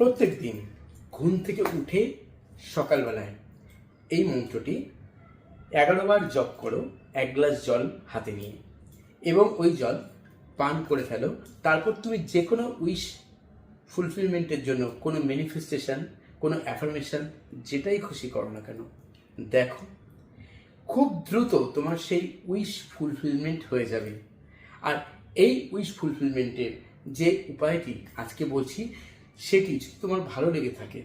প্রত্যেক দিন ঘুম থেকে উঠে সকালবেলায় এই মন্ত্রটি এগারো বার জপ করো, এক গ্লাস জল হাতে নিয়ে। এবং ওই জল পান করে ফেলো। তারপর তুমি যে কোনো উইশ ফুলফিলমেন্টের জন্য, কোনো ম্যানিফেস্টেশন, কোনো অ্যাফার্মেশন, যেটাই খুশি করো না কেন, দেখো, খুব দ্রুত তোমার সেই উইশ ফুলফিলমেন্ট হয়ে যাবে। আর এই উইশ ফুলফিলমেন্টের যে উপায়টি আজকে বলছি সেটি যদি তোমার ভালো লেগে থাকে।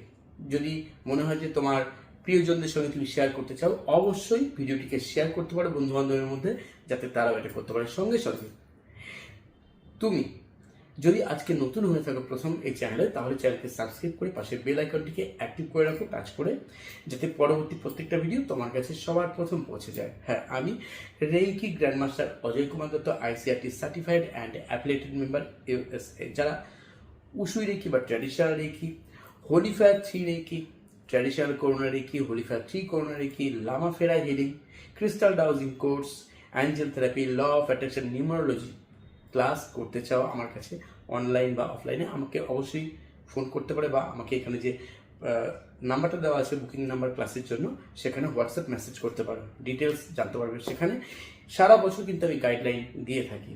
যদি মনে হয় যে তোমার প্রিয়জনদের সঙ্গে তুমি শেয়ার করতে চাও, অবশ্যই ভিডিওটিকে শেয়ার করতে পারো বন্ধু বান্ধবের মধ্যে, যাতে তারাও এটা করতে পারে সঙ্গে সঙ্গে। তুমি যদি আজকে নতুন হয়ে থাকো প্রথম এই চ্যানেলে তাহলে চ্যানেলকে সাবস্ক্রাইব করে পাশে বেল আইকনটিকে অ্যাক্টিভ করে রাখো টাচ করে, যাতে পরবর্তী প্রত্যেকটা ভিডিও তোমার কাছে সবার প্রথম পৌঁছে যায়। হ্যাঁ আমি reiki grandmaster Ajay Kumar Dutta ICRT certified and applated member USA যারা উসুই রেখি বা traditional reiki holy fire three reiki traditional Karuna reiki holy fire three Karuna reiki Lama Fera healing crystal dowsing course angel therapy law of attraction numerology class করতে চাও আমার কাছে online বা অফলাইনে আমাকে অবশ্যই ফোন করতে পারে বা আমাকে এখানে যে নাম্বারটা দেওয়া আছে বুকিং নাম্বার ক্লাসের জন্য, সেখানে হোয়াটসঅ্যাপ মেসেজ করতে পারো। ডিটেলস জানতে পারবে সেখানে। সারা বছর কিন্তু আমি গাইডলাইন দিয়ে থাকি।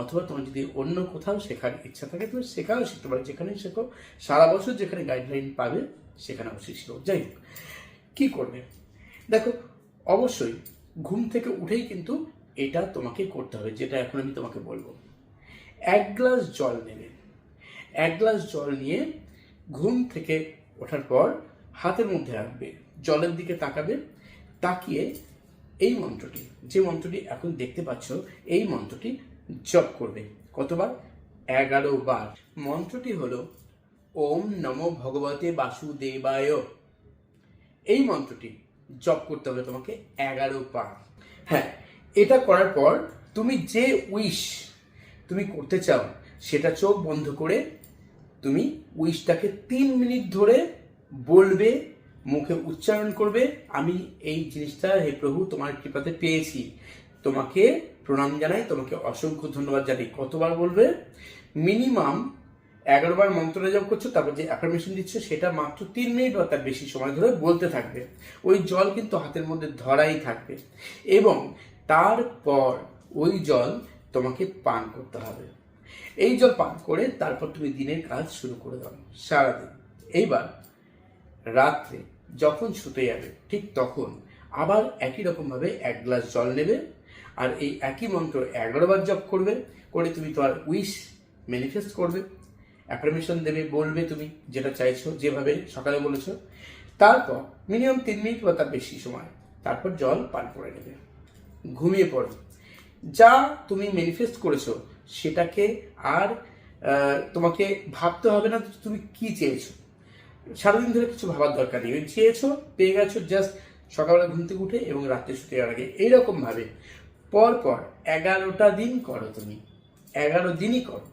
অথবা তোমার যদি অন্য কোথাও শেখার ইচ্ছা থাকে, তুমি সেখানেও শিখতে পারো। যেখানেই শেখো, সারা বছর যেখানে গাইডলাইন পাবে, সেখানে অবশ্যই শেখো। যাই হোক, কী করবে? দেখো, অবশ্যই ঘুম থেকে উঠেই কিন্তু এটা তোমাকে করতে হবে, যেটা এখন আমি তোমাকে বলব। এক গ্লাস জল নেবে। এক গ্লাস জল নিয়ে ঘুম থেকে ওঠার পর হাতের মধ্যে রাখবে, জলের দিকে তাকাবে, তাকিয়ে এই মন্ত্রটি, যে মন্ত্রটি এখন দেখতে পাচ্ছ, এই মন্ত্রটি জপ করবে। কতবার? এগারো বার মন্ত্রটি হলো, ওম নমো ভগবতে বাসুদেবায়। এই মন্ত্রটি জপ করতে হবে তোমাকে এগারো বার হ্যাঁ এটা করার পর তুমি যে উইশ তুমি করতে চাও, সেটা চোখ বন্ধ করে তুমি উইশটাকে তিন মিনিট ধরে বলবে, মুখে উচ্চারণ করবে, আমি এই জিনিসটা হে প্রভু তোমার কৃপাতে পেয়েছি। তোমাকে প্রণাম জানাই, তোমাকে অসংখ্য ধন্যবাদ জানাই। কতবার বলবে? মিনিমাম এগারো বার মন্ত্রটা জপ করছ, তারপর যে অ্যাফার্মেশন দিচ্ছ, সেটা মাত্র তিন মিনিট বা তার বেশি সময় ধরে বলতে থাকবে। ওই জল কিন্তু হাতের মধ্যে ধরাই থাকবে এবং তারপর ওই জল তোমাকে পান করতে হবে। এই জল পান করে তারপর তুমি দিনের কাজ শুরু করে দাও, সারাদিন। এইবার রাত্রে যখন শুতে যাবে, ঠিক তখন আবার একই রকমভাবে এক গ্লাস জল নেবে আর এই একই মন্ত্র এগারো বার জপ করবে, করে তুমি তোমার উইশ ম্যানিফেস্ট করবে। অ্যাফার্মেশন দেবে, বলবে তুমি যেটা চাইছো, যেভাবে সকালে বলেছ। তারপর মিনিমাম তিন মিনিট বা তার বেশি সময়, তারপর জল পান করে নেবে। ঘুমিয়ে পড়ো। যা তুমি ম্যানিফেস্ট করেছ, সেটাকে আর তোমাকে ভাবতে হবে না তুমি কি চেয়েছো। সারাদিন ধরে কিছু ভাবার দরকার নেই। চেয়েছো, পেয়ে গেছো জাস্ট সকালবেলা ঘুম থেকে উঠে এবং রাত্রে শুতে যাওয়ার আগে। এইরকম ভাবে পর পর এগারোটা দিন করো তুমি। এগারো দিনই করো।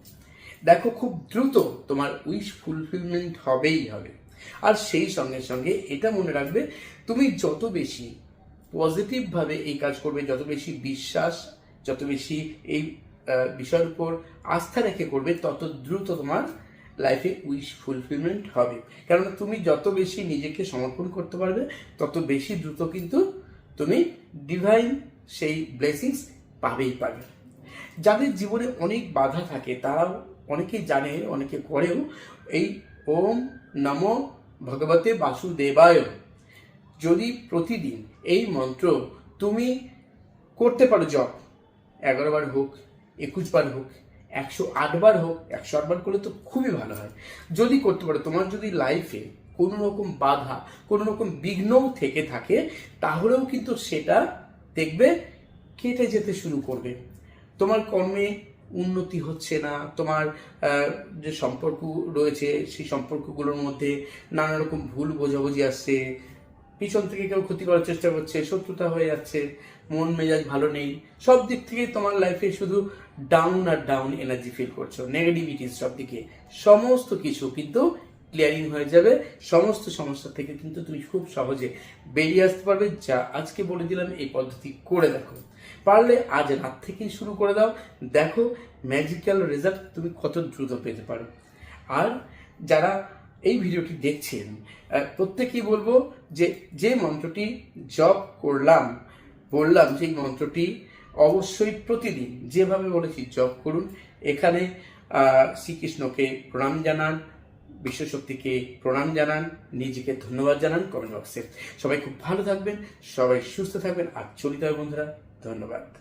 দেখো খুব দ্রুত তোমার উইশ ফুলফিলমেন্ট হবেই হবে। আর সেই সঙ্গে সঙ্গে এটা মনে রাখবে, তুমি যত বেশি পজিটিভভাবে এই কাজ করবে, যত বেশি বিশ্বাস, যত বেশি এই বিষয়ের উপর আস্থা রেখে করবে, তত দ্রুত তোমার লাইফে উইশ ফুলফিলমেন্ট হবে। কেননা তুমি যত বেশি নিজেকে সমর্পণ করতে পারবে, তত বেশি দ্রুত কিন্তু তুমি ডিভাইন সেই ব্লেসিংস পাবেই পাবে। যাদের জীবনে অনেক বাধা থাকে, তারাও অনেকেই জানে, অনেকে করেও এই ওম নম ভগবতে বাসুদেবায়। যদি প্রতিদিন এই মন্ত্র তুমি করতে পারো জপ এগারো বার হোক, একুশ বার হোক, একশো আটবার হোক, একশো আটবার করলে তো খুবই ভালো হয়। যদি করতে পারো, তোমার যদি লাইফে কোনো রকম বাধা, কোনো রকম বিঘ্নও থেকে থাকে, তাহলেও কিন্তু সেটা দেখবে কেটে যেতে শুরু করবে। তোমার কর্মে উন্নতি হচ্ছে না, তোমার যে সম্পর্ক রয়েছে, সেই সম্পর্কগুলোর মধ্যে নানা রকম ভুল বোঝাবুঝি আসছে, পিছন থেকে কেউ ক্ষতি করার চেষ্টা করছে, শত্রুতা হয়ে যাচ্ছে, মন মেজাজ ভালো নেই, সব দিক থেকে তোমার লাইফে শুধু ডাউন আর ডাউন এনার্জি ফিল করছ নেগেটিভিটি সব দিকে সমস্ত কিছু কিন্তু ক্লিয়ারিং হয়ে যাবে। সমস্ত সমস্যা থেকে কিন্তু তুমি খুব সহজে বেরিয়ে আসতে পারবে। যা আজকে বলে দিলাম, এই পদ্ধতি করে দেখো। পারলে আজ রাত থেকেই শুরু করে দাও। দেখো ম্যাজিক্যাল রেজাল্ট তুমি কত দ্রুত পেতে পারো। আর যারা এই ভিডিওটি দেখছেন প্রত্যেকেই বলব যে যে মন্ত্রটি জব করলাম, বললাম সেই মন্ত্রটি অবশ্যই প্রতিদিন যেভাবে বলেছি জপ করুন। এখানে শ্রীকৃষ্ণকে প্রণাম জানান বিশ্বশক্তিকে প্রণাম জানান, নিজেকে ধন্যবাদ জানান কমেন্ট বক্সে। সবাই খুব ভালো থাকবেন, সবাই সুস্থ থাকবেন, আর চলিত বন্ধুরা, ধন্যবাদ।